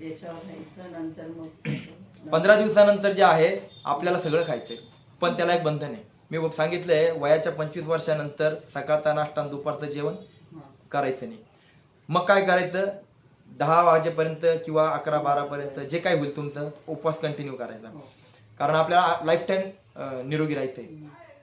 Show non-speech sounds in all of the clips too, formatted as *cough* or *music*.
याच्यावर घ्यायचं नंतर मग तसं- पंधरा दिवसानंतर जे आहे आपल्याला सगळं खायचंय. पण त्याला एक बंधन आहे. मी सांगितलंय वयाच्या पंचवीस वर्षानंतर सकाळचा नाश्ता आणि दुपारचं जेवण हा. करायचं नाही. मग काय करायचं? दहा वाजेपर्यंत किंवा अकरा बारापर्यंत जे काय होईल तुमचं उपवास कंटिन्यू करायचा. हो. कारण आपल्याला लाईफ टाईम निरोगी राहायचंय.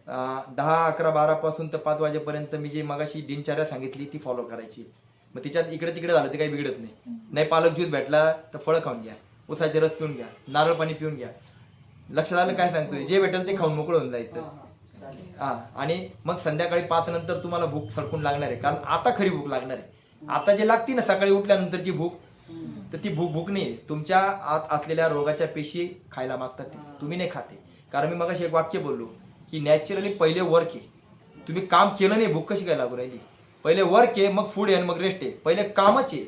अं, दहा अकरा बारा पासून तर पाच वाजेपर्यंत मी जी मगाशी दिनचर्या सांगितली ती फॉलो करायची. मग तिच्यात इकडे तिकडे झालं ते काही बिघडत नाही. नाही पालक ज्यूस भेटला तर फळं खाऊन घ्या. उसाचे रस पिऊन घ्या. नारळ पाणी पिऊन घ्या. लक्षात आलं काय सांगतोय? जे भेटेल ते खाऊन मोकळं होऊन हा, जायचं हा. चालेल. हा आणि मग संध्याकाळी पाच नंतर तुम्हाला भूक सडकून लागणार आहे. कारण आता खरी भूक लागणार आहे. आता जे लागते ना सकाळी उठल्यानंतरची भूक. तर ती भूक भूक नाही. तुमच्या आत असलेल्या रोगाच्या पेशी खायला मागतात ते. तुम्ही नाही खाते कारण मी मग एक वाक्य बोललो की नॅचरली पहिले वर्क आहे. तुम्ही काम केलं नाही भूक कशी काय लागू राहिली? पहिले वर्क आहे मग फूड आहे आणि मग रेस्ट आहे. पहिले कामच आहे.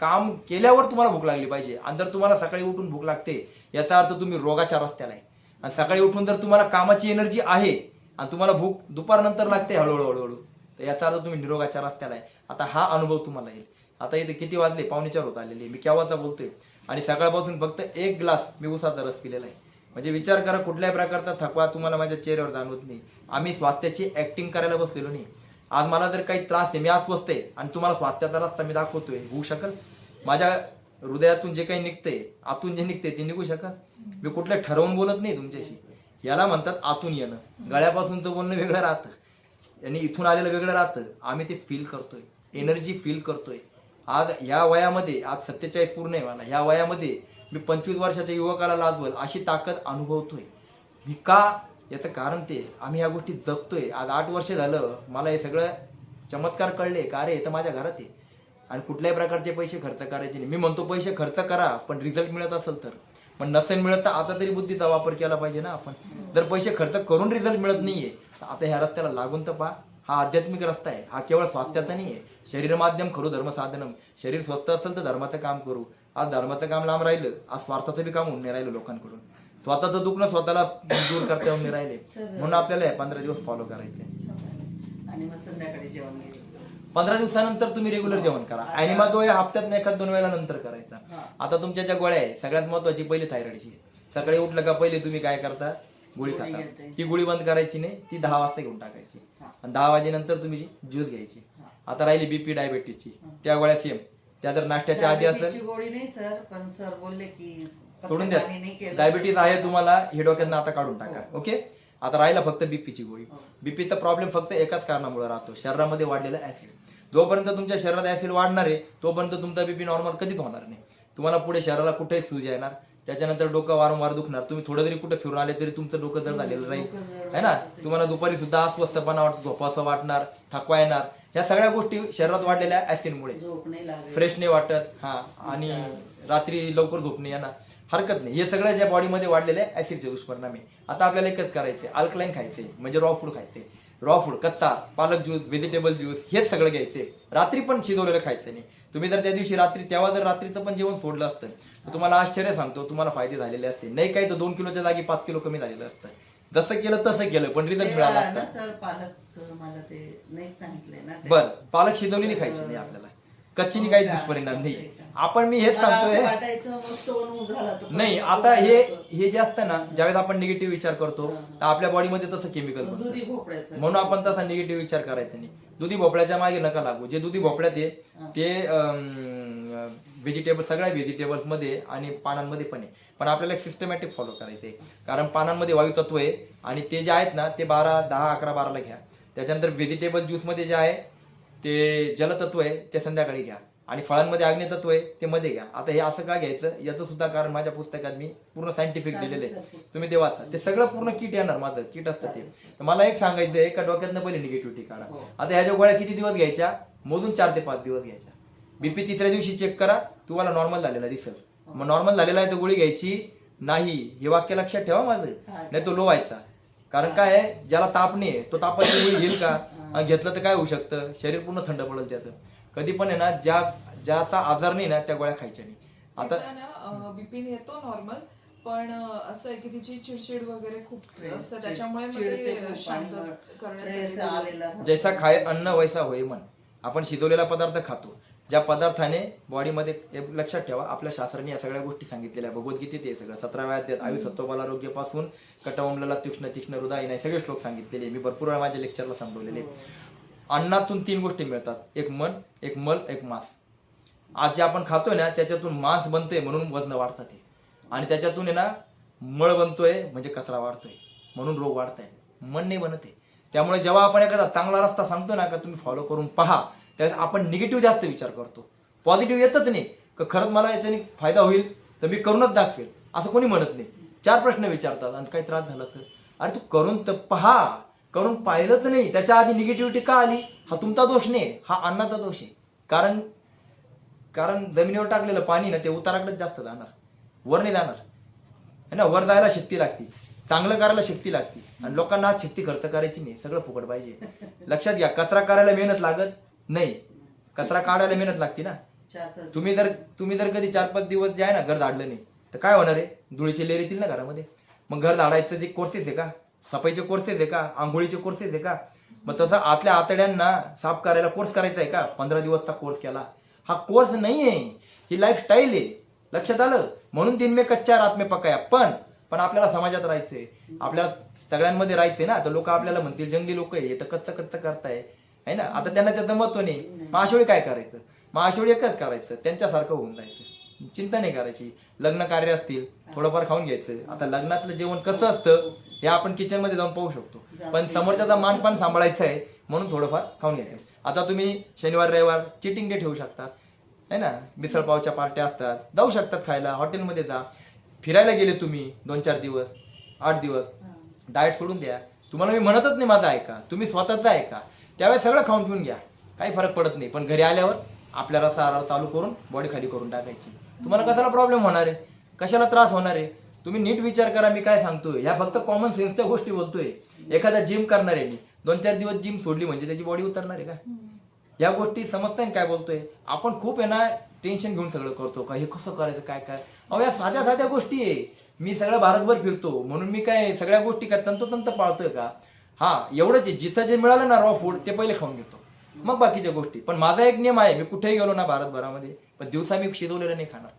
काम केल्यावर तुम्हाला भूक लागली पाहिजे. आणि जर तुम्हाला सकाळी उठून भूक लागते याचा अर्थ तुम्ही रोगाच्या रस्त्याला आहे. आणि सकाळी उठून जर तुम्हाला कामाची एनर्जी आहे आणि तुम्हाला भूक दुपारनंतर लागते हळूहळू हळूहळू तर याचा अर्थ तुम्ही निरोगाच्या रस्त्याला आहे. आता हा अनुभव तुम्हाला येईल. आता इथे किती वाजले? पावणे चार होत आलेले. मी केव्हाचा बोलतोय? आणि सकाळपासून फक्त एक ग्लास मी उसाचा रस पिलेला आहे. म्हणजे विचार करा कुठल्याही प्रकारचा थकवा तुम्हाला माझ्या चेहऱ्यावर जाणवत नाही. आम्ही स्वास्थ्याची ऍक्टिंग करायला बसलेलो नाही. आज मला जर काही त्रास आहे मी अस्वस्थ आहे आणि तुम्हाला स्वास्थ्याचा रस्ता मी दाखवतोय होऊ शकल? माझ्या हृदयातून जे काही निघते आतून जे निघते ते निघू शकत मी कुठलं ठरवून बोलत नाही तुमच्याशी. याला म्हणतात आतून येणं. गळ्यापासूनचं बोलणं वेगळं राहतं. आणि इथून आलेलं वेगळं राहतं. आम्ही ते फील करतोय. एनर्जी फील करतोय. आज ह्या वयामध्ये आज सत्तेचाळीस पूर्ण आहे मला ह्या वयामध्ये मी पंचवीस वर्षाच्या युवकाला लाजवल अशी ताकद अनुभवतोय. मी का याचं कारण ते. आम्ही या गोष्टी जगतोय. आज आठ वर्ष झालं मला हे सगळं चमत्कार कळले. का अरे हे तर माझ्या घरात आहे. आणि कुठल्याही प्रकारचे पैसे खर्च करायचे नाही. मी म्हणतो पैसे खर्च करा पण रिझल्ट मिळत असेल तर. पण नसेल मिळत तर आता तरी बुद्धीचा वापर केला पाहिजे ना आपण. जर पैसे खर्च करून रिझल्ट मिळत नाहीये तर आता ह्या रस्त्याला लागून तर पहा. हा आध्यात्मिक रस्ता आहे. हा केवळ स्वास्थ्याचा नाही आहे शरीर माध्यम खरू धर्म साधनम. शरीर स्वस्थ असेल तर धर्माचं काम करू. आज धर्माचं काम लांब राहिलं आज स्वार्थाचं बी काम होऊन नाही राहिलं लोकांकडून. स्वतःचं दुखणं स्वतःला दूर करता येऊन राहिले. म्हणून आपल्याला हे पंधरा दिवस फॉलो करायचे. आणि मग संध्याकाळी जेवण घ्यायचं. पंधरा दिवसानंतर तुम्ही रेग्युलर जेवण करा. अॅनिमा जो आहे हप्त्यात एखाद दोन वेळा नंतर करायचा. आता तुमच्या ज्या गोळ्या आहे सगळ्यात महत्वाची पहिली थायरॉइडची सकाळी उठलं का पहिले तुम्ही काय करता? गोळी खाता. ती गोळी बंद करायची नाही ती दहा वाजता घेऊन टाकायची. आणि दहा वाजेनंतर तुम्ही ज्यूस घ्यायची. आता राहिली बीपी डायबेटीसची त्या गोळ्या सेम त्या जर नाश्त्याच्या आधी असेल. गोळी नाही सर पण सर बोलले की सोडून द्या. नाही तर- आहे तुम्हाला हे डोक्यातनं आता काढून टाका. ओके आता राहिला फक्त बीपीची गोळी. हो. बीपीचा प्रॉब्लेम फक्त एकाच कारणामुळे राहतो. शरीरामध्ये वाढलेला ऍसिड जोपर्यंत तुमच्या शरीरात ऍसिड वाढणार आहे तोपर्यंत तुमचा बीपी नॉर्मल कधीच होणार नाही. तुम्हाला पुढे शरीराला कुठेही सूज येणार. त्याच्यानंतर डोकं वारंवार दुखणार. तुम्ही थोडं जरी कुठे फिरून आले तरी तुमचं डोकं जड झालेलं राहील. जड है ना. तुम्हाला दुपारी सुद्धा अस्वस्थपणा वाटतो झोपासं वाटणार थकवा येणार. ह्या सगळ्या गोष्टी शरीरात वाढलेल्या ऍसिडमुळे नाही फ्रेश नाही वाटत. हा. आणि रात्री लवकर झोप नाही येणार. हरकत नाही. हे सगळं ज्या बॉडीमध्ये वाढलेले ऍसिडचे दुष्परिणाम आहे. आता आपल्याला एकच करायचे अल्कलाईन खायचे म्हणजे रॉ फूड खायचे रॉ फूड कच्चा पालक ज्यूस व्हेजिटेबल ज्यूस हेच सगळं घ्यायचे रात्री पण शिजवलेलं खायचं नाही. तुम्ही जर त्या दिवशी रात्री तेव्हा जर रात्रीचं पण जेवण सोडलं असतं तर तुम्हाला आश्चर्य सांगतो तुम्हाला फायदे झालेले असते. नाही काही तर दोन किलोच्या जागी पाच किलो कमी झालेलं असतं. जसं केलं तसं केलं पण रिझल्ट मिळाला सर पालकचं मला ते सांगितलंय ना. बर पालक शिजवलेली खायची नाही आपल्याला. कच्चीनी काही दुष्परिणाम नाही. आपण मी हेच मला असं सांगतोय. वाटायचं तर नाही परत आता हे. हे जे असतं ना ज्यावेळेस आपण निगेटिव्ह विचार करतो तर आपल्या बॉडीमध्ये तसं केमिकल बनतं दुधी भोपळ्याचं. म्हणून आपण तसा निगेटिव्ह विचार करायचा नाही. दुधी भोपळ्याच्या मागे नका लागू. जे दुधी भोपळ्यात आहे ते व्हेजिटेबल सगळ्या व्हेजिटेबल्समध्ये आणि पानांमध्ये पण आहे. पण आपल्याला एक सिस्टमॅटिक फॉलो करायचं आहे कारण पानांमध्ये वायू तत्व आहे आणि ते जे आहेत ना ते बारा दहा अकरा बाराला घ्या. त्याच्यानंतर व्हेजिटेबल ज्यूसमध्ये जे आहे ते जलतत्व आहे ते संध्याकाळी घ्या. आणि फळांमध्ये अग्नितत्व आहे ते मध्ये घ्या. आता हे असं का घ्यायचं? याचं सुद्धा कारण माझ्या पुस्तकात मी पूर्ण सायंटिफिक दिलेलं. तुम्ही ते वाचा. ते सगळं पूर्ण किट येणार माझं. किट असतं ते. तर मला एक सांगायचं आहे का डोक्यातनं पहिले निगेटिव्हिटी काढा. हो. आता ह्याच्या गोळ्या किती दिवस घ्यायच्या? मोजून चार ते पाच दिवस घ्यायच्या. बीपी तिसऱ्या दिवशी चेक करा तुम्हाला नॉर्मल झालेला दिसेल. मग नॉर्मल झालेला आहे तर गोळी घ्यायची नाही. हे वाक्य लक्षात ठेवा माझं. हा. नाही तो लो व्हायचा. कारण काय आहे? ज्याला ताप नाही आहे, तो तापाची गोळी घेईल का? *laughs* आणि घेतलं तर काय होऊ शकतं? शरीर पूर्ण थंड पडेल त्याचं. कधी पण आहे ना ज्या ज्याचा आजार नाही ना त्या गोळ्या खायच्या नाही. आता ना बीपी येतो नॉर्मल पण असं आहे की तिची चिडचिड वगैरे खूप असतं. त्याच्यामुळे मग ते शांत करण्यासाठी जैसा खाय अन्न वैसा होय मन. आपण शिजवलेला पदार्थ खातो. ज्या पदार्थाने बॉडीमध्ये लक्षात ठेवा आपल्या शास्त्राने या सगळ्या गोष्टी सांगितलेल्या. भगवद्गीतेत हे सगळं सतराव्या अध्यायात आयु सत्वबल आरोग्यापासून कटवमलेला तीक्ष्ण तीक्ष्ण हृदय नाही सगळे श्लोक सांगितलेले. मी भरपूर वेळा माझ्या लेक्चरला सांगवलेले आहे. अन्नातून तीन गोष्टी मिळतात. एक मन एक मल एक मांस. आज जे आपण खातोय ना त्याच्यातून मांस बनतोय म्हणून वजन वाढतात ते. आणि त्याच्यातून आहे ना मळ बनतोय म्हणजे कचरा वाढतोय. म्हणून रोग वाढताय. मन नाही बनत आहे. त्यामुळे जेव्हा आपण एखादा चांगला रस्ता सांगतो ना का तुम्ही फॉलो करून पहा त्यावेळेस आपण निगेटिव्ह जास्त विचार करतो. पॉझिटिव्ह येतच नाही. का खरंच मला याच्याने फायदा होईल? तर मी करूनच दाखवेल. असं कोणी म्हणत नाही. चार प्रश्न विचारतात आणि काही त्रास झाला तर. अरे तू करून तर पहा. करून पाहिलंच नाही. त्याच्या आधी निगेटिव्हिटी का आली? हा तुमचा दोष नाही. हा अन्नाचा दोष आहे. कारण कारण जमिनीवर टाकलेलं पाणी ना ते उताराकडेच जास्त जाणार. वर नाही जाणार. है ना? वर जायला शक्ती लागते. चांगलं करायला शक्ती लागते. आणि लोकांना आज शक्ती खर्च करायची नाही. सगळं फुकट पाहिजे. लक्षात घ्या कचरा करायला मेहनत लागत नाही. कचरा काढायला मेहनत लागते ना. तुम्ही जर तुम्ही जर कधी चार पाच दिवस जे आहे ना घर झाडलं नाही तर काय होणार आहे? धुळीचे लेर येतील ना घरामध्ये. मग घर झाडायचं जे कोर्सेस आहे का? सफाईचे कोर्सेस आहे का? आंघोळीचे कोर्सेस आहे का? मग तसं आतल्या आतड्यांना साफ करायला कोर्स करायचा आहे का? पंधरा दिवसचा कोर्स केला. हा कोर्स नाही आहे ही लाईफस्टाईल आहे. लक्षात आलं? म्हणून दिन मे कच्चा रात मे पकाया. पण पण आपल्याला समाजात राहायचंय. आपल्याला सगळ्यांमध्ये राहायचंय ना. तर लोक आपल्याला म्हणतील जंगली लोक आहे. तर कच्च कच्च करताय. है ना? आता त्यांना त्याचं महत्त्व नाही. मग अशावेळी काय करायचं? मग अशावेळी एकच करायचं. त्यांच्यासारखं होऊन जायचं. चिंता नाही करायची. लग्न कार्य असतील थोडंफार खाऊन घ्यायचं. आता लग्नातलं जेवण कसं असतं हे आपण किचनमध्ये जाऊन पाहू शकतो. पण समोरच्याचा मानपान सांभाळायचं आहे म्हणून थोडंफार खाऊन घ्यायचं. आता तुम्ही शनिवार रविवार चिटिंग डे ठेवू शकतात है ना? मिसळपावच्या पार्ट्या असतात. जाऊ शकतात खायला. हॉटेलमध्ये जा. फिरायला गेले तुम्ही दोन चार दिवस आठ दिवस. डाएट सोडून द्या. तुम्हाला मी म्हणतच नाही माझं ऐका. तुम्ही स्वतःच ऐका. त्यावेळेस सगळं खाऊन पिऊन घ्या. काही फरक पडत नाही. पण घरी आल्यावर आपल्या रसा आरार चालू करून बॉडी खाली करून टाकायची. तुम्हाला कशाला प्रॉब्लेम होणार आहे? कशाला त्रास होणार आहे? तुम्ही नीट विचार करा मी काय सांगतोय. ह्या फक्त कॉमन सेन्सच्या गोष्टी बोलतोय. एखादा जिम करणार आहे दोन चार दिवस जिम सोडली म्हणजे त्याची बॉडी उतरणार आहे का? या गोष्टी समजताय ना काय बोलतोय? आपण खूप आहे ना टेन्शन घेऊन सगळं करतो का? हे कसं करायचं? काय काय? अहो या साध्या साध्या गोष्टी आहे. मी सगळं भारतभर फिरतो. म्हणून मी काय सगळ्या गोष्टी काय तंतोतंत पाळतोय का? हा एवढंच आहे. जिथं जे मिळालं ना रॉ फूड ते पहिले खाऊन घेतो. मग बाकीच्या गोष्टी. पण माझा एक नियम आहे मी कुठेही गेलो ना भारतभरामध्ये पण दिवसा मी शिजवलेलं नाही खाणार.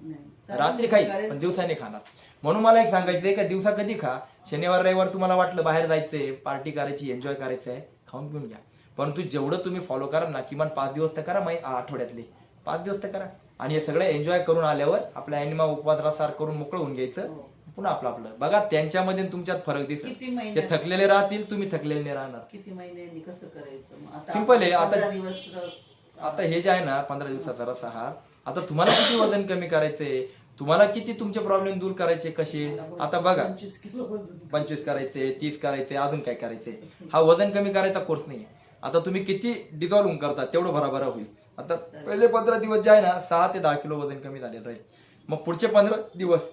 रात्री खाई पण दिवसा नाही खाणार. म्हणून मला एक सांगायचंय का दिवसा कधी खा. शनिवार रविवार तुम्हाला वाटलं बाहेर जायचंय पार्टी करायची एन्जॉय करायचं आहे खाऊन पिऊन घ्या. परंतु जेवढं तुम्ही फॉलो करा ना किमान पाच दिवस तर करा माही आठवड्यातले. पाच दिवस तर करा. आणि हे सगळं एन्जॉय करून आल्यावर आपला अॅनिमा उपवास रसार करून मोकळं होऊन घ्यायचं. पुन्हा आपलं आपलं. बघा त्यांच्यामध्ये आणि तुमच्यात फरक किती दिसेल महिने? ते थकलेले राहतील तुम्ही थकलेले नाही राहणार. किती महिन्यांनी कसं करायचं मग? आता Simple आहे, आता- पंधरा दिवस रस- आता हे जे आहे ना पंधरा दिवसाचा रस आहार. आता तुम्हाला किती वजन कमी करायचंय? तुम्हाला किती तुमचे प्रॉब्लेम दूर करायचे कसे? आता बघा. पंचवीस किलो वजन पंचवीस करायचे तीस करायचे अजून काय करायचे हा वजन कमी करायचा कोर्स नाही आता तुम्ही किती डिझॉल्व करता तेवढं भराभरा होईल. आता पहिले पंधरा दिवस जे आहे ना सहा ते दहा किलो वजन कमी झालेलं राहील. मग पुढचे पंधरा दिवस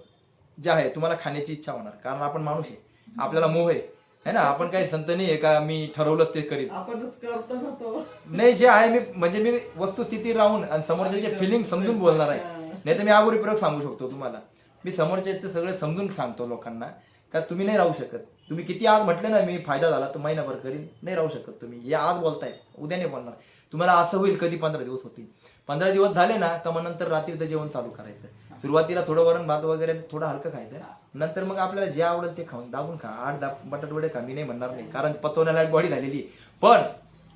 जे आहे तुम्हाला खाण्याची इच्छा होणार. कारण आपण माणूस आहे. आपल्याला मोह आहे. है ना? आपण काही संत नाही आहे का? मी ठरवलं ते करीन. आपणच करतो ना तो. नाही जे आहे मी म्हणजे मी वस्तुस्थिती राहून आणि समोरच्याचे फिलिंग समजून बोलणार आहे. नाही तर मी अगोदर प्रयोग सांगू शकतो तुम्हाला. मी समोरच्याचं सगळं समजून सांगतो लोकांना का तुम्ही नाही राहू शकत. तुम्ही किती आज म्हटले ना मी फायदा झाला तर महिनाभर करीन. नाही राहू शकत तुम्ही. हे आज बोलताय. उद्या नाही बोलणार. तुम्हाला असं होईल कधी पंधरा दिवस होतील. पंधरा दिवस झाले ना का मग नंतर रात्रीचं जेवण चालू करायचं. सुरुवातीला थोडं वरण भात वगैरे थोडं हलकं खायचं. नंतर मग आपल्याला जे आवडेल ते खाऊन दाबून खा. आठ दहा बटाट वडे खा. मी नाही म्हणणार नाही. कारण पचवण्याला एक बॉडी झालेली आहे. पण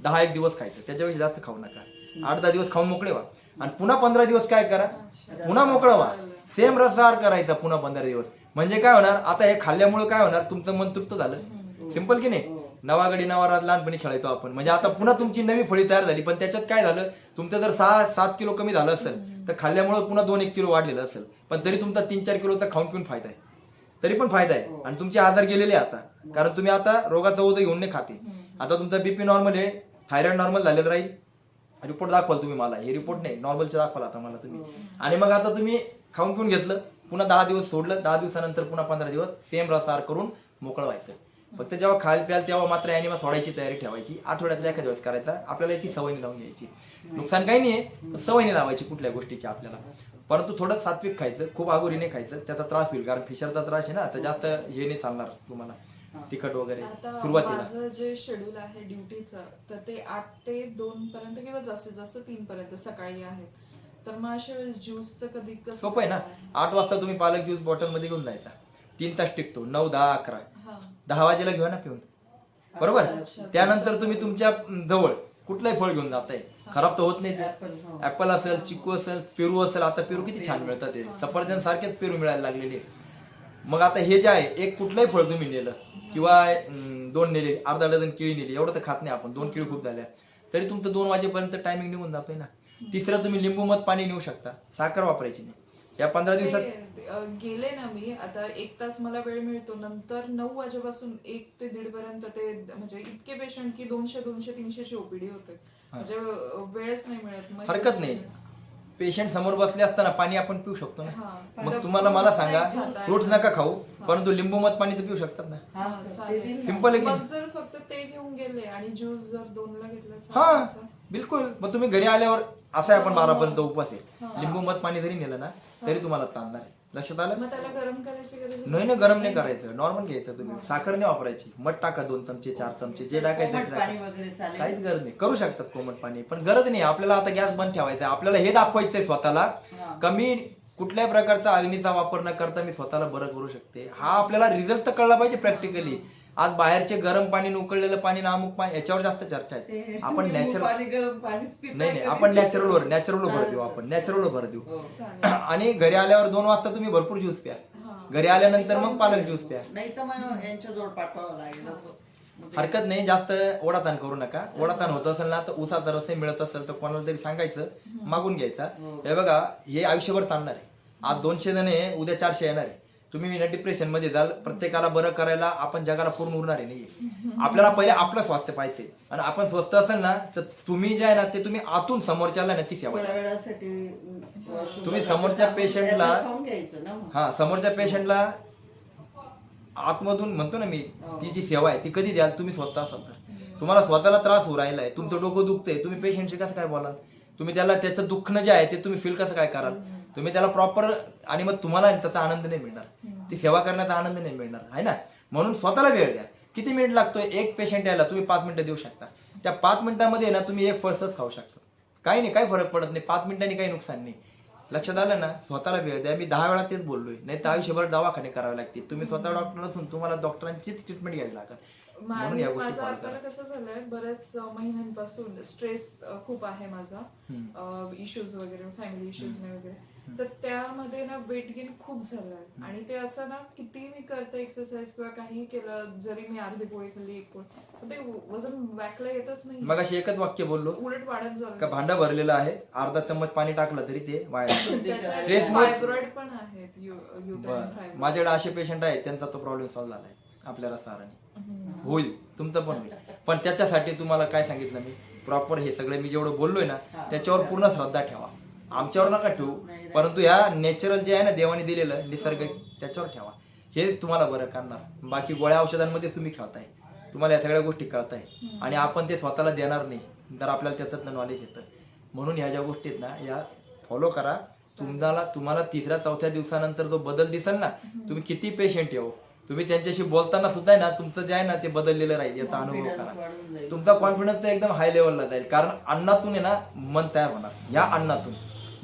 दहा एक दिवस खायचं. त्याच्यापेक्षा जास्त खाऊ नका. आठ दहा दिवस खाऊन मोकळे व्हा. आणि पुन्हा पंधरा दिवस काय करा? पुन्हा मोकळं व्हा. सेम रसाहार करायचा पुन्हा पंधरा दिवस. म्हणजे काय होणार? आता हे खाल्ल्यामुळे काय होणार? तुमचं मन तृप्त झालं. सिंपल की नाही? नवागडी नवारात लहानपणी खेळायचो आपण. म्हणजे आता पुन्हा तुमची नवी फळी तयार झाली पण त्याच्यात काय झालं? तुमचं जर सहा सात किलो कमी झालं असेल तर खाल्ल्यामुळे पुन्हा दोन एक किलो वाढलेलं असेल. पण तरी तुमचा तीन चार किलोचा खाऊन पिऊन फायदा आहे. तरी पण फायदा आहे. आणि तुमचे आजार गेलेले आता. कारण तुम्ही आता रोगाचं ओझं घेऊन नाही खाते आता तुमचा बीपी नॉर्मल आहे. थायरॉइड नॉर्मल झालेलं राहील. रिपोर्ट दाखवाल तुम्ही मला. हे रिपोर्ट नाही. नॉर्मलचे दाखवाल आता मला तुम्ही. आणि मग आता तुम्ही खाऊन पिऊन घेतलं. पुन्हा दहा दिवस सोडलं. दहा दिवसानंतर पुन्हा पंधरा दिवस सेम रसार करून मोकळं व्हायचं. फक्त जेव्हा खाल प्याल तेव्हा मात्र अॅनिमा सोडायची तयारी ठेवायची. आठवड्यातल्या एखाद्या दिवस करायचा आपल्याला याची सवय लावून घ्यायची. नुकसान काही नाहीये सवय नाही लावायची कुठल्या गोष्टीची आपल्याला. परंतु थोडं सात्विक खायचं खूप आगोरीने खायचं त्याचा त्रास होईल. कारण फिशरचा त्रास आहे ना तर जास्त हे नाही चालणार तुम्हाला. तिखट वगैरे आता सुरुवातीला. माझं जे शेड्यूल आहे ड्युटीचं तर ते आठ ते दोन पर्यंत किंवा जास्तीत जास्त तीन पर्यंत सकाळी आहेत. तर मग अशा वेळेस ज्यूसचं कधी कसं सोपं आहे ना. आठ वाजता तुम्ही पालक ज्यूस बॉटलमध्ये घेऊन जायचा. तीन तास टिकतो. नऊ दहा अकरा. हा दहा वाजेला घेऊन ना पिऊन. बरोबर. त्यानंतर तुम्ही तुमच्या जवळ कुठलंही फळ घेऊन जाताय. खराब तर होत नाही हो. ते ऍपल असेल चिकू असेल पेरू असेल आता पेरू किती छान मिळतात ते. सफरचंद सारखेच पेरू मिळायला लागलेले. मग आता हे जे आहे एक कुठलंही फळ तुम्ही नेलं किंवा दोन नेले अर्धा डझन केळी नेली एवढं तर खात नाही आपण. दोन केळी खूप झाल्या. तरी तुमचं दोन वाजेपर्यंत टायमिंग निघून जातोय ना. तिसरं तुम्ही लिंबू मध पाणी नेऊ शकता. साखर वापरायची नाही. या पंधरा दिवसात गेले ना मी. आता एक तास मला वेळ मिळतो. नंतर नऊ वाजेपासून एक ते दीड पर्यंत ते म्हणजे इतके पेशंट की दोनशे दोनशे तीनशेची ओपीडी होते. म्हणजे वेळच नाही मिळत. हरकत नाही. पेशंट समोर बसले असताना पाणी आपण पिऊ शकतो ना. हा. मग तुम्हाला मला सांगा फ्रुट्स. नका खाऊ परंतु लिंबू मध पाणी तर पिऊ शकतात ना. हा, हा. सिंपल जर फक्त ते घेऊन गेले आणि ज्यूस जर दोनला घेतलं हा? बिलकुल. मग तुम्ही घरी आल्यावर असं आपण बारा पर्यंत उपवास आहे. हा. लिंबू मध पाणी जरी नेलं ना तरी तुम्हाला चालणार आहे. लक्षात आलं? मग त्याला गरम करायची गरज नाही. ना गरम नाही करायचं. नॉर्मल घ्यायचं तुम्ही. साखर नाही वापरायची. मध टाका दोन चमचे चार चमचे जे टाकायचं ते कोमट पाणी टाका. वगैरे चालेल. काहीच गरज नाही. करू शकतात कोमट पाणी पण गरज नाही. आपल्याला आता गॅस बंद ठेवायचा आहे. आपल्याला हे दाखवायचंय स्वतःला. हा. कमी कुठल्याही प्रकारचा अग्नीचा वापर न करता मी स्वतःला बरं करू शकते. हा आपल्याला रिझल्ट तर कळला पाहिजे प्रॅक्टिकली आज बाहेरचे गरम पाणी आणि उकळलेलं पाणी ना अमुक पाणी याच्यावर जास्त चर्चा आहे. आपण नॅचरल पाणी गरम नाही नाही आपण. नॅचरलवर नॅचरलवर भर देऊ. आपण नॅचरलवर भर देऊ. हो. *clears throat* आणि घरी आल्यावर दोन वाजता तुम्ही भरपूर ज्यूस प्या. घरी आल्यानंतर मग पालक ज्यूस प्या. नाही तर मग यांच्या जोड पाठवावं लागेल हरकत नाही जास्त ओढाताण करू नका. ओढाताण होत असेल ना तर उसाचा रस मिळत असेल तर कोणाला तरी सांगायचं मागून घ्यायचा. हो. हे बघा हे आयुष्यभर चालणार आहे. आज दोनशे जण आहे उद्या चारशे येणार आहे. तुम्ही डिप्रेशनमध्ये जाल प्रत्येकाला बरं करायला आपण जगाला पूर्ण उरणार आहे नाही आपल्याला पहिले आपलं स्वास्थ्य पाहिजे. आणि आपण स्वस्त असेल ना तर तुम्ही जे आहे ना ते तुम्ही आतून समोरच्याला ना ती सेवा करा. तुम्ही समोरच्या जायचं, patient ला- apple खाऊन घ्यायचं ना मग. हा समोरच्या पेशंटला आतमधून म्हणतो ना मी ती जी सेवा आहे ती कधी द्याल? तुम्ही स्वस्त असाल तर. तुम्हाला स्वतःला त्रास होऊ राहिलाय तुमचं डोकं दुखतंय तुम्ही पेशंटशी कसं काय बोलाल? तुम्ही त्याला त्याचं दुःखनं जे आहे ते तुम्ही फील कसं काय कराल? तुम्ही त्याला प्रॉपर आणि मग तुम्हाला त्याचा आनंद नाही मिळणार. ती सेवा करण्याचा आनंद नाही मिळणार. आहे ना? म्हणून स्वतःला वेळ द्या. किती मिनिट लागतोय? एक पेशंट यायला तुम्ही पाच मिनिटं देऊ शकता. त्या पाच मिनिटांमध्ये ना तुम्ही एक फळसच खाऊ शकता. काही नाही काही फरक पडत नाही. पाच मिनिटांनी काही नुकसान नाही. लक्षात आलं ना? स्वतःला वेळ द्या. मी दहा वेळा तेच बोललोय. नाही तर आयुष्यभर दवाखाने करावे लागतील. तुम्ही स्वतः डॉक्टर असून तुम्हाला डॉक्टरांचीच ट्रीटमेंट घ्यावी लागेल. गोष्टी माझा. कसं झालंय अ, महिन्यांपासून स्ट्रेस खूप आहे माझा. इश्यूज वगैरे फॅमिली इश्यूज वगैरे. तर त्यामध्ये ना वेट गेन खूप झालंय आणि ते असं ना किती मी करते एक्सरसाइज किंवा काही केलं जरी मी अर्धी पोळी खाल्ली एक पोळी तर ते वजन बॅकला येतच नाही. मग अशी एकच वाक्य बोललो. उलट वाढत का झालं भांडं भरलेलं आहे अर्धा चम्मच पाणी टाकलं तरी ते वाया फायब्रॉइड पण आहेत. माझ्याकडे असे पेशंट आहेत त्यांचा तो प्रॉब्लेम सॉल्व्ह झालाय आपल्याला साराने होईल तुमचं पण होईल. पण त्याच्यासाठी तुम्हाला काय सांगितलं मी? प्रॉपर हे सगळं मी जेवढं बोललोय ना त्याच्यावर पूर्ण श्रद्धा ठेवा. आमच्यावर नका ठेवू. परंतु या नॅचरल जे आहे ना देवाने दिलेलं निसर्ग त्याच्यावर ठेवा. हेच तुम्हाला बरं करणार. बाकी गोळ्या औषधांमध्ये तुम्ही खेळताय. तुम्हाला या सगळ्या गोष्टी कळताय. आणि आपण ते स्वतःला देणार नाही. तर आपल्याला त्याच्यातलं नॉलेज येतं. म्हणून ह्या ज्या गोष्टी आहेत ना या फॉलो करा. तुम्हाला तुम्हाला तिसऱ्या चौथ्या दिवसानंतर जो बदल दिसेल ना तुम्ही किती पेशंट येऊ तुम्ही त्यांच्याशी बोलताना सुद्धा आहे ना तुमचं जे आहे ना ते बदललेलं राहील याचा अनुभव करा. तुमचा कॉन्फिडन्स तर एकदम हाय लेवलला जाईल. कारण अन्नातून आहे ना मन तयार होणार. या अन्नातून.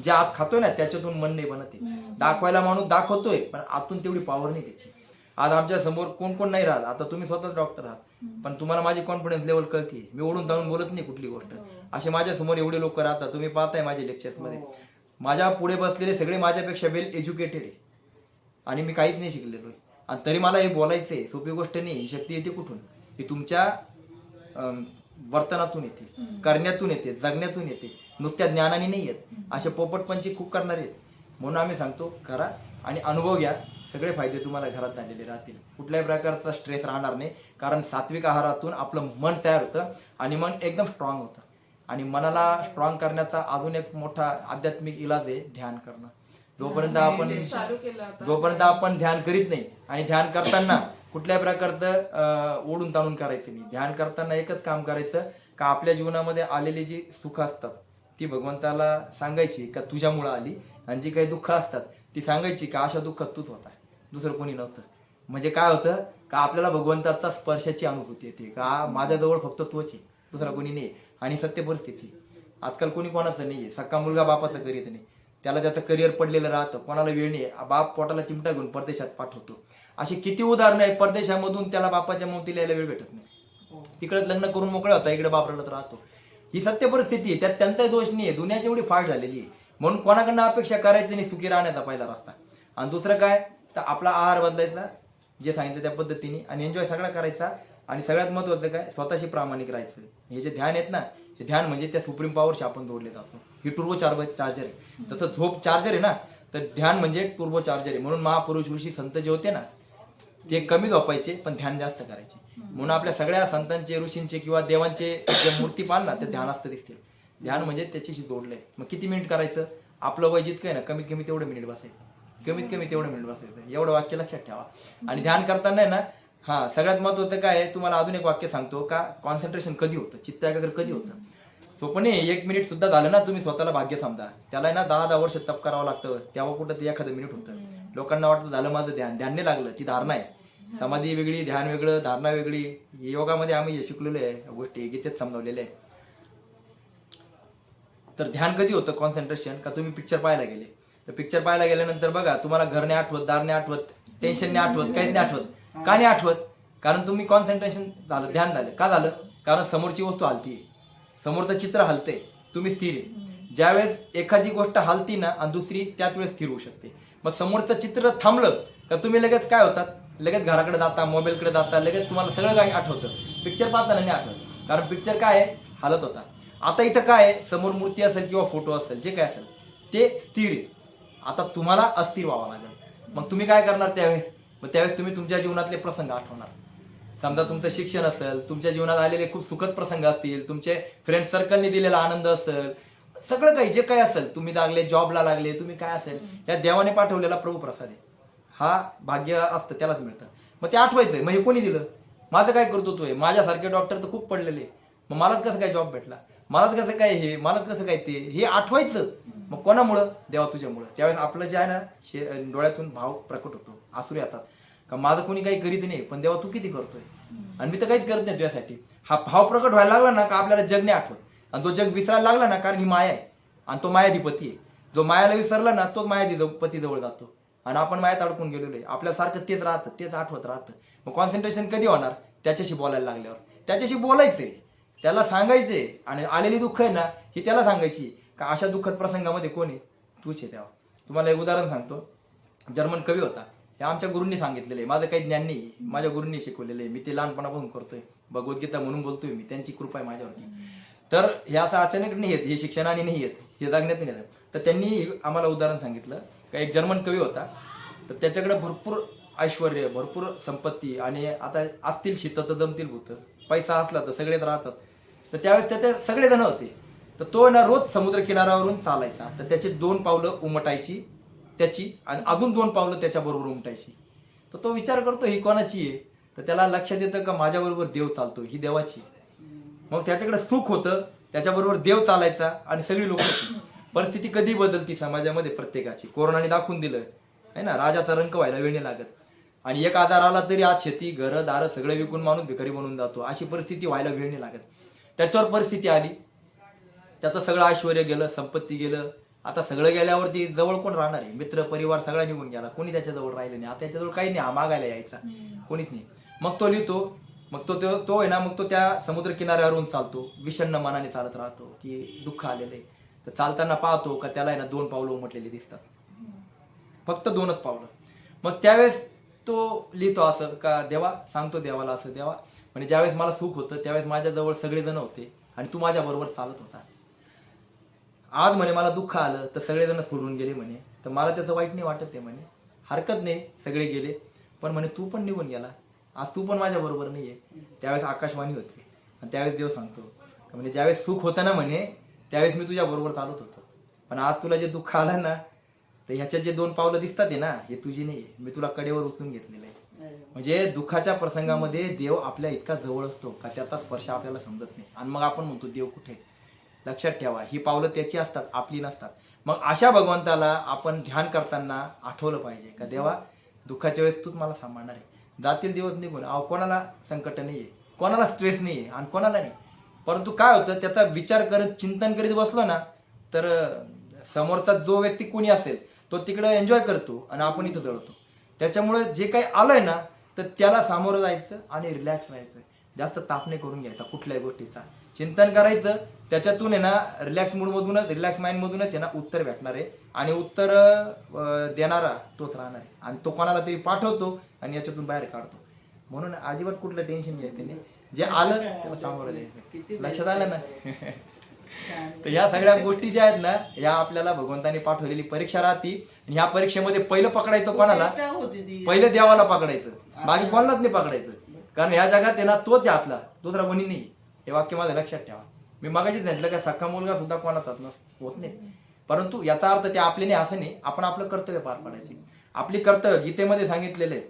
जे आत खातोय ना त्याच्यातून मन नाही बनत आहे. दाखवायला माणूस दाखवतोय पण आतून तेवढी पॉवर नाही त्याची. आज आमच्यासमोर कोण कोण नाही राहत. आता तुम्ही स्वतःच डॉक्टर आहात. पण तुम्हाला माझी कॉन्फिडन्स लेवल कळते मी ओढून ताणून बोलत नाही कुठली गोष्ट. असे माझ्यासमोर एवढे लोक राहतात. तुम्ही पाहताय माझ्या लेक्चर्समध्ये. माझ्या पुढे बसलेले सगळे माझ्यापेक्षा वेल एज्युकेटेड आहे. आणि मी काहीच नाही शिकलेलो आहे. आणि तरी मला हे बोलायचंय. सोपी गोष्ट नाही. ही शक्ती येते कुठून? ही तुमच्या वर्तनातून येते. करण्यातून येते. जगण्यातून येते. नुसत्या ज्ञानाने नाही येत असे पोपटपंची खूप करणारे आहेत. म्हणून आम्ही सांगतो करा आणि अनुभव घ्या. सगळे फायदे तुम्हाला घरात झालेले राहतील. कुठल्याही प्रकारचा स्ट्रेस राहणार नाही. कारण सात्विक आहारातून आपलं मन तयार होतं आणि मन एकदम स्ट्रॉंग होतं. आणि मनाला स्ट्रॉंग करण्याचा अजून एक मोठा आध्यात्मिक इलाज आहे ध्यान करणं. जोपर्यंत आपण जोपर्यंत आपण ध्यान करीत नाही आणि ध्यान करताना कुठल्याही प्रकारचं ओढून ताणून करायचं नाही. ध्यान करताना एकच काम करायचं का आपल्या जीवनामध्ये आलेली जी सुख असतात ती भगवंताला सांगायची का तुझ्यामुळं आली? आणि जी काही दुःख असतात ती सांगायची का अशा दुःखात तूच होता? दुसरं कोणी नव्हतं. म्हणजे काय होतं? का आपल्याला भगवंताचा स्पर्शाची अनुभूती येते का माझ्याजवळ फक्त तोच आहे दुसरा कोणी नाही आणि सत्य परिस्थिती. आजकाल कोणी कोणाचं नाहीये सक्का मुलगा बापाचं करीत नाही. त्याला ज्याचं करिअर पडलेलं राहतं कोणाला वेळ नाही बाप पोटाला चिमटा घेऊन परदेशात पाठवतो. अशी किती उदाहरणं आहे परदेशामधून त्याला बापाच्या मोतीला यायला वेळ भेटत नाही. हो. तिकडे लग्न करून मोकळा होता इकडे बाप रडत राहतो. ही सत्य परिस्थिती आहे. त्यात त्यांचाही दोष नाही आहे. दुनियाची एवढी फाट झालेली आहे. म्हणून कोणाकडनं अपेक्षा करायची नाही सुखी राहण्याचा पहिला रस्ता. आणि दुसरं काय? तर आपला आहार बदलायचा जे सांगितलं त्या पद्धतीने आणि एन्जॉय सगळा करायचा. आणि सगळ्यात महत्वाचं काय? स्वतःशी प्रामाणिक राहायचं. हे जे ध्यान आहेत ना हे ध्यान म्हणजे त्या सुप्रीम पॉवरशी आपण जोडले जातो. ही टुर्बो चार्ब चार्जर आहे. तसं झोप चार्जर आहे ना तर ध्यान म्हणजे टुर्बो चार्जर आहे. म्हणून महापुरुष ऋषी संत जे होते ना ते कमी झोपायचे पण ध्यान जास्त करायचे. म्हणून आपल्या सगळ्या संतांचे ऋषींचे किंवा देवांचे जे मूर्ती पाहाल ना ते ध्यानास्त दिसतील. ध्यान म्हणजे त्याच्याशी जोडलंय. मग किती मिनिट करायचं? आपलं वय जितकं आहे ना कमीत कमी तेवढं मिनिट बसायचं. कमीत कमी तेवढं मिनिट बसायचं. एवढं वाक्य लक्षात ठेवा. आणि ध्यान करताना आहे ना हा सगळ्यात महत्वाचं काय आहे? तुम्हाला अजून एक वाक्य सांगतो का? कॉन्सन्ट्रेशन कधी होतं? चित्त एकाग्र कधी होतं? सोपं नाही एक मिनिट सुद्धा झालं ना तुम्ही स्वतःला भाग्य समजा. त्याला ना दहा दहा वर्ष तप करावं लागतं. तेव्हा कुठं ते एखादं मिनिट होतं. लोकांना वाटतं झालं माझं ध्यान. ध्यान नाही लागलं. ती धारणा आहे. समाधी वेगळी ध्यान वेगळं धारणा वेगळी. योगामध्ये आम्ही हे शिकलेलो आहे गोष्टी गीतेत समजावलेल्या आहे तर ध्यान कधी होतं? कॉन्सन्ट्रेशन का तुम्ही पिक्चर पाहायला गेले? तर पिक्चर पाहायला गेल्यानंतर बघा तुम्हाला घर नाही आठवत दार नाही आठवत टेन्शन नाही आठवत काहीच नाही आठवत. का नाही आठवत? कारण तुम्ही कॉन्सन्ट्रेशन झालं ध्यान झालं. का झालं? कारण समोरची वस्तू हलतीये. समोरचं चित्र हलतंय. तुम्ही स्थिर आहे. ज्यावेळेस एखादी गोष्ट हलती ना आणि दुसरी त्याच वेळेस स्थिर होऊ शकते. मग समोरचं चित्र थांबलं का तुम्ही लगेच काय होतात? लगेच घराकडे जाता मोबाईलकडे जाता लगेच तुम्हाला सगळं काही आठवतं. पिक्चर पाहताना नाही आठवत. कारण पिक्चर काय आहे? हालत होता. आता इथं काय आहे? समोर मूर्ती असेल किंवा फोटो असेल जे काय असेल ते स्थिर आहे. आता तुम्हाला अस्थिर व्हावं लागेल. मग तुम्ही काय करणार त्यावेळेस? मग त्यावेळेस तुम्ही तुमच्या जीवनातले प्रसंग आठवणार. समजा तुमचं शिक्षण असेल तुमच्या जीवनात आलेले खूप सुखद प्रसंग असतील तुमचे फ्रेंड सर्कलने दिलेला आनंद असेल सगळं काही जे काही असेल तुम्ही लागले जॉबला लागले तुम्ही काय असेल या देवाने पाठवलेला प्रभू प्रसाद आहे. हा भाग्य असतं त्यालाच मिळतं. मग ते आठवायचंय मग हे कोणी दिलं? माझं काय करतो तोय माझ्यासारखे डॉक्टर तर खूप पडलेले मग मलाच कसं काय जॉब भेटला? मलाच कसं काय हे? मलाच कसं काय ते? हे आठवायचं. मग कोणामुळं? देवा तुझ्यामुळं. त्यावेळेस आपलं जे आहे ना शे डोळ्यातून भाव प्रकट होतो. आसुर येतात. का माझं कोणी काही करीत नाही पण देवा तू किती करतोय? आणि मी तर काहीच करत नाही तुझ्यासाठी. हा भाव प्रकट व्हायला लागला ना का आपल्याला जग नाही आठवत? आणि तो जग विसरायला लागला ना कारण ही माया आहे. आणि तो मायाधिपती आहे. जो मायाला विसरला ना तो मायाधिपती जवळ जातो. आणि आपण मायात अडकून गेलेलो आहे. आपल्यासारखं तेच राहतं तेच आठवत राहतं. मग कॉन्सन्ट्रेशन कधी होणार? त्याच्याशी बोलायला लागल्यावर. त्याच्याशी बोलायचंय. त्याला सांगायचंय. आणि आलेली दुःख आहे ना ही त्याला सांगायची. का अशा दुःखद प्रसंगामध्ये कोण आहे? तूच आहे तेव्हा. तुम्हाला एक उदाहरण सांगतो. जर्मन कवी होता. हे आमच्या गुरूंनी सांगितलेलं आहे. माझं काही ज्ञान नाही. माझ्या गुरूंनी शिकवलेलं आहे. मी ते लहानपणापासून करतोय. भगवद्गीता म्हणून बोलतोय मी. त्यांची कृपा आहे माझ्यावरती. तर हे असं अचानक नाही येत हे शिक्षणाने नाही येत हे जगण्यात नाही येत तर त्यांनी आम्हाला उदाहरण सांगितलं. का एक जर्मन कवी होता. तर त्याच्याकडे भरपूर ऐश्वर भरपूर संपत्ती आणि आता असतील शीत तर जमतील भूत. पैसा असला तर सगळेच राहतात. तर त्यावेळेस त्याचे सगळेजण होते. तर तो ना रोज समुद्र किनाऱ्यावरून चालायचा. तर त्याचे दोन पावलं उमटायची त्याची आणि अजून दोन पावलं त्याच्याबरोबर उमटायची. तर तो विचार करतो ही कोणाची आहे? तर त्याला लक्षात येतं का माझ्याबरोबर देव चालतो ही देवाची आहे. मग त्याच्याकडे सुख होतं त्याच्याबरोबर देव चालायचा आणि सगळी लोक परिस्थिती कधी बदलती समाजामध्ये प्रत्येकाची? कोरोनाने दाखवून दिलं. आहे ना? राजाचा रंक व्हायला वेळ नाही लागत. आणि एक आजार आला तरी आज शेती घरं दारं सगळं विकून माणूस भिकारी बनून जातो. अशी परिस्थिती व्हायला वेळ नाही लागत. त्याच्यावर परिस्थिती आली. त्याचं सगळं ऐश्वर गेलं संपत्ती गेलं. आता सगळं गेल्यावरती जवळ कोण राहणार आहे? मित्र परिवार सगळा निघून गेला. कोणी त्याच्याजवळ राहिलं नाही. आता त्याच्याजवळ काही नाही. हा मागायला यायचा. कोणीच नाही. मग तो लिहितो मग तो तो- तो आहे ना मग तो त्या समुद्र किनाऱ्यावरून चालतो. विषण्ण मनाने चालत राहतो की दुःख आलेले तर चालताना पाहतो का त्याला आहे ना दोन पावलं उमटलेली दिसतात. फक्त दोनच पावलं. मग त्यावेळेस तो लिहितो असं का देवा सांगतो देवाला असं देवा म्हणजे ज्यावेळेस मला सुख होतं त्यावेळेस माझ्याजवळ सगळेजण होते आणि तू माझ्याबरोबर चालत होता. आज म्हणे मला दुःख आलं तर सगळेजण सोडून गेले म्हणे. तर मला त्याचं वाईट नाही वाटत आहे म्हणे. हरकत नाही सगळे गेले. पण म्हणे तू पण निघून गेला. आज तू पण माझ्या बरोबर नाहीये. त्यावेळेस आकाशवाणी होती. आणि त्यावेळेस देव सांगतो म्हणजे ज्यावेळेस सुख होतं ना म्हणे त्यावेळेस मी तुझ्या बरोबर चालत होतो. पण आज तुला जे दुःख आलं ना तर ह्याच्यात जे दोन पावलं दिसतात आहे ना हे तुझी नाही मी तुला कडेवर उचलून घेतलेलं आहे. म्हणजे दुःखाच्या प्रसंगामध्ये देव आपल्या इतका जवळ असतो का त्याचा स्पर्श आपल्याला समजत नाही. आणि मग आपण म्हणतो देव कुठे? लक्षात ठेवा ही पावलं त्याची असतात आपली नसतात. मग अशा भगवंताला आपण ध्यान करताना आठवलं पाहिजे का देवा दुःखाच्या वेळेस तूच मला सांभाळणार आहे. जातील दिवस निघून. अहो कोणाला संकट नाही आहे कोणाला स्ट्रेस नाही आहे आणि कोणाला नाही. परंतु काय होतं त्याचा विचार करत चिंतन करीत बसलो ना तर समोरचा जो व्यक्ती कोणी असेल तो तिकडे एन्जॉय करतो आणि आपण इथं जळतो. त्याच्यामुळे जे काही आलंय ना तर त्याला सामोरं जायचं आणि रिलॅक्स राहायचं जास्त ताप नाही करून घ्यायचा कुठल्याही गोष्टीचा. चिंतन करायचं त्याच्यातून आहे ना रिलॅक्स मूडमधूनच रिलॅक्स माइंडमधूनच आहे ना उत्तर भेटणार आहे. आणि उत्तर देणारा तोच राहणार आहे. आणि तो कोणाला तरी पाठवतो आणि याच्यातून बाहेर काढतो. म्हणून अजिबात कुठलं टेन्शन घ्यायचं नाही. जे आलं त्याला द्यायचं लक्षात आलं ना. *laughs* तर ह्या सगळ्या गोष्टी ज्या आहेत ना ह्या आपल्याला भगवंताने पाठवलेली परीक्षा राहती. आणि ह्या परीक्षेमध्ये पहिलं पकडायचं कोणाला? ती पहिले देवाला पकडायचं. बाकी कोणालाच नाही पकडायचं. कारण ह्या जगात आहे ना तोच आहे आपला. दुसरा कोणी नाही. हे वाक्य माझं लक्षात ठेवा. मी मगाशीच म्हटलं का सख्खा मुलगा सुद्धा कोणाचाच नस- होत नाही. परंतु याचा अर्थ ते आपले नाही असं नाही. आपण आपलं कर्तव्य पार पाडायचे. आपली कर्तव्य गीतेमध्ये सांगितलेलं आहे.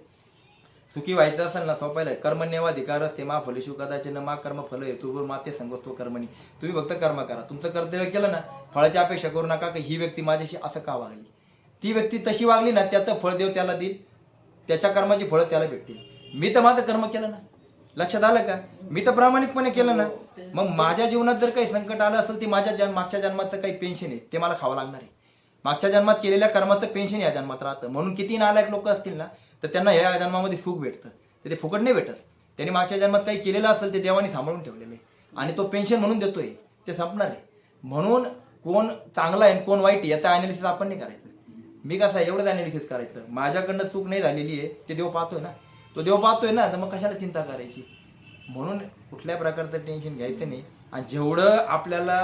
सुखी व्हायचं असेल ना सोपायला. कर्मण्यवाधिकार असते मा फलेशु कदाचिन मा कर्म फल हेतु माते संगोस्तो कर्मणी. तुम्ही फक्त कर्म करा. तुमचं कर्तव्य केलं ना फळाची अपेक्षा करू नका की ही व्यक्ती माझ्याशी असं का वागली? ती व्यक्ती तशी वागली ना त्याचं फळ देव त्याला देईल. त्याच्या कर्माची फळं त्याला भेटतील. मी तर माझं कर्म केलं ना. लक्षात आलं का? मी तर प्रामाणिकपणे केलं ना. मग माझ्या जीवनात जर काही संकट आलं असेल ते माझ्या जन्म मागच्या जन्माचं काही पेन्शन आहे ते मला खावं लागणार आहे. मागच्या जन्मात केलेल्या कर्माचं पेन्शन या जन्मात राहतं. म्हणून किती नालायक लोक असतील ना तर त्यांना या जन्मामध्ये सुख भेटतं. तर ते फुकट नाही भेटत. त्यांनी मागच्या जन्मात काही केलेलं असेल ते देवाने सांभाळून ठेवलेलं आहे. आणि तो पेन्शन म्हणून देतोय ते संपणार आहे. म्हणून कोण चांगला आहे कोण वाईट आहे याचं अनालिसिस आपण नाही करायचं. मी कसं आहे एवढंच अनालिसिस करायचं. माझ्याकडनं चूक नाही झालेली आहे ते देव पाहतोय ना. तो देव पाहतोय ना तर मग कशाला चिंता करायची? म्हणून कुठल्या प्रकारचं टेन्शन घ्यायचं नाही. आणि जेवढं आपल्याला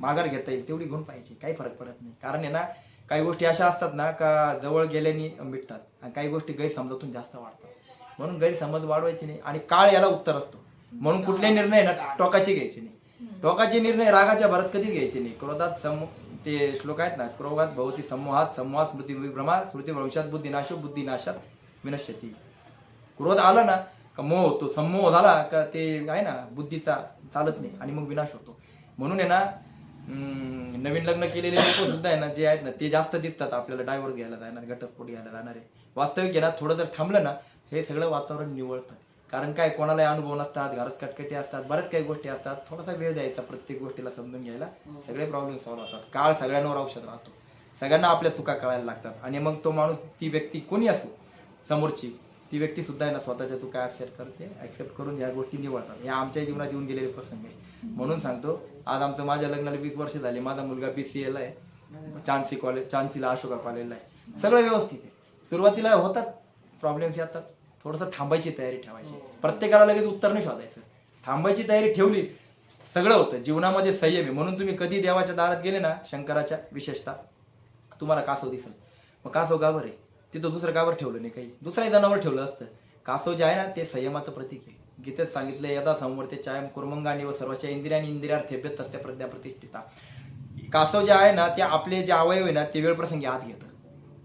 माघार घेता येईल तेवढी घेऊन पाहिजे काही फरक पडत नाही. कारण आहे ना काही गोष्टी अशा असतात ना का जवळ गेल्याने मिटतात. आणि काही गोष्टी गैरसमजातून जास्त वाढतात. म्हणून गैरसमज वाढवायचे नाही. आणि काळ याला उत्तर असतो. म्हणून कुठले निर्णय ना टोकाचे घ्यायचे नाही. टोकाचे निर्णय रागाच्या भरात कधीच घ्यायचे नाही. क्रोधात सम ते श्लोक आहेत ना क्रोधात भवती समूहात समूहात स्मृती भ्रमा स्मृती भविष्यात बुद्धिनाशो बुद्धिनाशात विनश्यती। क्रोध आला ना का मोह होतो समोह झाला का ते आहे ना बुद्धीचा चालत नाही आणि मग विनाश होतो. म्हणून आहे ना नवीन लग्न केलेले लोक सुद्धा आहे ना जे आहेत ना ते जास्त दिसतात आपल्याला डायव्हर्स घ्यायला जाणार घटस्फोट घ्यायला जाणार आहे. वास्तविक आहे ना थोडं जर थांबलं ना हे सगळं वातावरण निवळतं. कारण काय कोणालाही अनुभव नसतात घरात कटकटी असतात बऱ्याच काही गोष्टी असतात. थोडासा वेळ द्यायचा प्रत्येक गोष्टीला समजून घ्यायला. सगळे प्रॉब्लेम सॉल्व्ह होतात. काळ सगळ्यांवर औषध राहतो. सगळ्यांना आपल्या चुका कळायला लागतात. आणि मग तो माणूस ती व्यक्ती कोणी असो समोरची ती व्यक्ती सुद्धा आहे ना स्वतःच्या चुका ऍक्सेप्ट करते ऍक्सेप्ट करून या गोष्टी निवडतात. या आमच्या जीवनात येऊन गेलेले प्रसंग आहे. म्हणून सांगतो आज आमचं माझ्या लग्नाला वीस वर्ष झाले. माझा मुलगा बी सी एला आहे. चान्सी कॉलेज चान्सीला अशोका कॉलेजला आहे. सगळं व्यवस्थित आहे. सुरुवातीला होतात प्रॉब्लेम्स येतात. थोडंसं थांबायची तयारी ठेवायची. प्रत्येकाला लगेच उत्तर नाही शोधायचं. थांबायची तयारी ठेवली सगळं होतं. जीवनामध्ये संयम आहे. म्हणून तुम्ही कधी देवाच्या दारात गेले ना शंकराच्या विशेषतः तुम्हाला कासव दिसेल. मग कासव गावर आहे? तिथं दुसरं कावर ठेवलं नाही काही. दुसऱ्या जनावर ठेवलं असतं. कासव जे आहे ना ते संयमाचं प्रतीक आहे. गीतेत सांगितलं यदा समवर्ते चायम कुर्मंगाने व सर्वच्या इंद्रियानी इंद्रियार्थेभ्य तस्य प्रज्ञा प्रतिष्ठिता. कासव जे आहे ना ते आपले जे अवयव आहे ना ते वेळ प्रसंगी आत घेतं.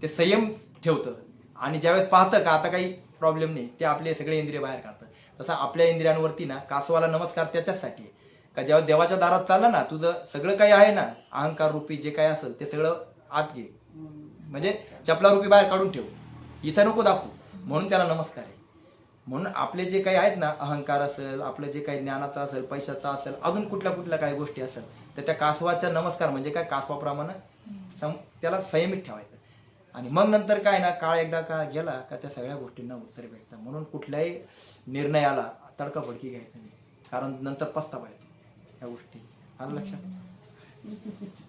ते संयम ठेवतं. आणि ज्यावेळेस पाहतं का आता काही प्रॉब्लेम नाही ते आपले सगळे इंद्रिय बाहेर काढतं. तसं आपल्या इंद्रियांवरती ना कासवाला नमस्कार त्याच्याचसाठी आहे. का जेव्हा देवाच्या दारात चालला ना तुझं सगळं काही आहे ना अहंकार रूपी जे काही असेल ते सगळं आत घे. म्हणजे चपला रूपी बाहेर काढून ठेव. इथं नको दाखवू. म्हणून त्याला नमस्कार आहे. म्हणून आपले जे काही आहेत ना अहंकार असेल आपलं जे काही ज्ञानाचा असेल पैशाचा असेल अजून कुठल्या कुठल्या काही गोष्टी असेल तर त्या कासवाचा नमस्कार म्हणजे काय? कासवाप्रमाणे सम त्याला संयमित ठेवायचं. आणि मग नंतर काय ना काळ एकदा का गेला का त्या सगळ्या गोष्टींना उत्तर भेटतं. म्हणून कुठल्याही निर्णयाला तडकाफडकी घ्यायचं नाही. कारण नंतर पस्तावा येतो. या गोष्टी. आलं लक्षात? *laughs*